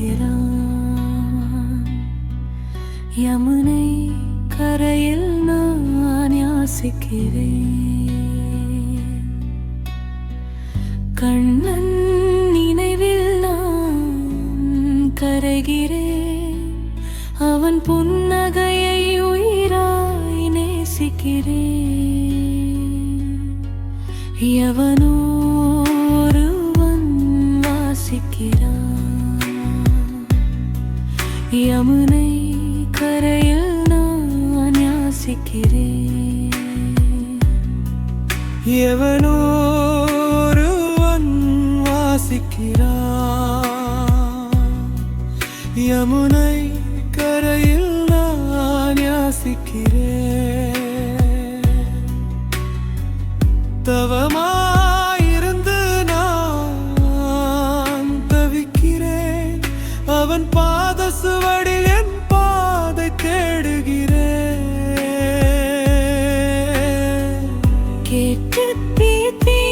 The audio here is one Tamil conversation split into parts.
நிற்கிறான் யமுனை கரையில் நான் யாசிக்கிறேன். கண்ணன் நினைவில் நான் கரைகிறேன். அவன் புன்னகையை உயிராய் நேசிக்கிறேன். எவனோ வாசிக்கிறான். யமுனை கரையில் நான் யாசிக்கிறேன் எவனோருவன் வாசிக்கிறான் யமுனை கரையில் நான் யாசிக்கிறேன் தவம் It be, be.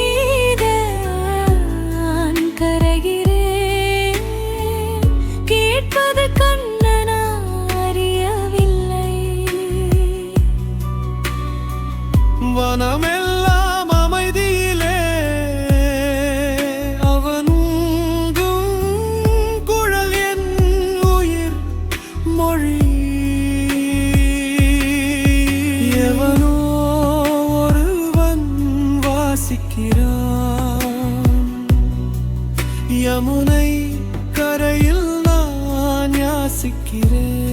யமுனை கரையில் நான் யாசிக்கிறேன்.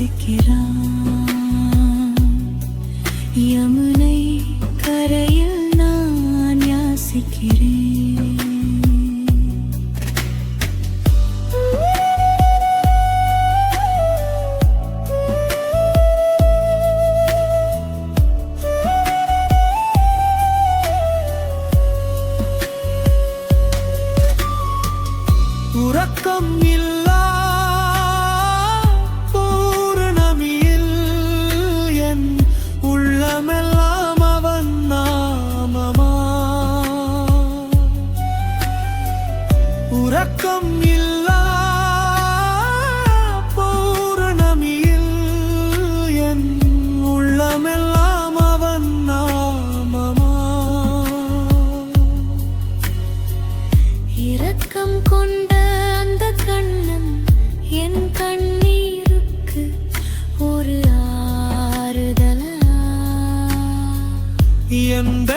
sikiran உலகம் கொண்ட அந்த கண்ணம் என் கண்ணீருக்கு ஒரு ஆறுதலா? எந்த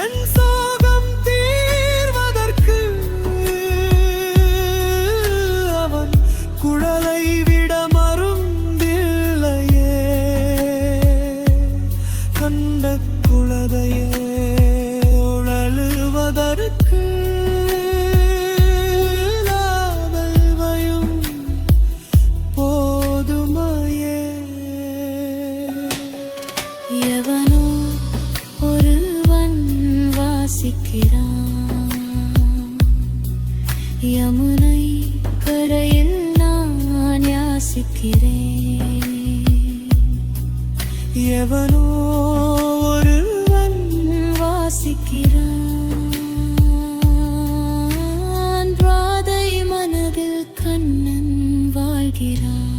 சிரிக்கிறான் யமுனை கரையில் நான் யாசிக்கிறேன். எவனோ ஒருவன் வாசிக்கிறான். ராதை மனதில் கண்ணன் வாழ்கிறான்.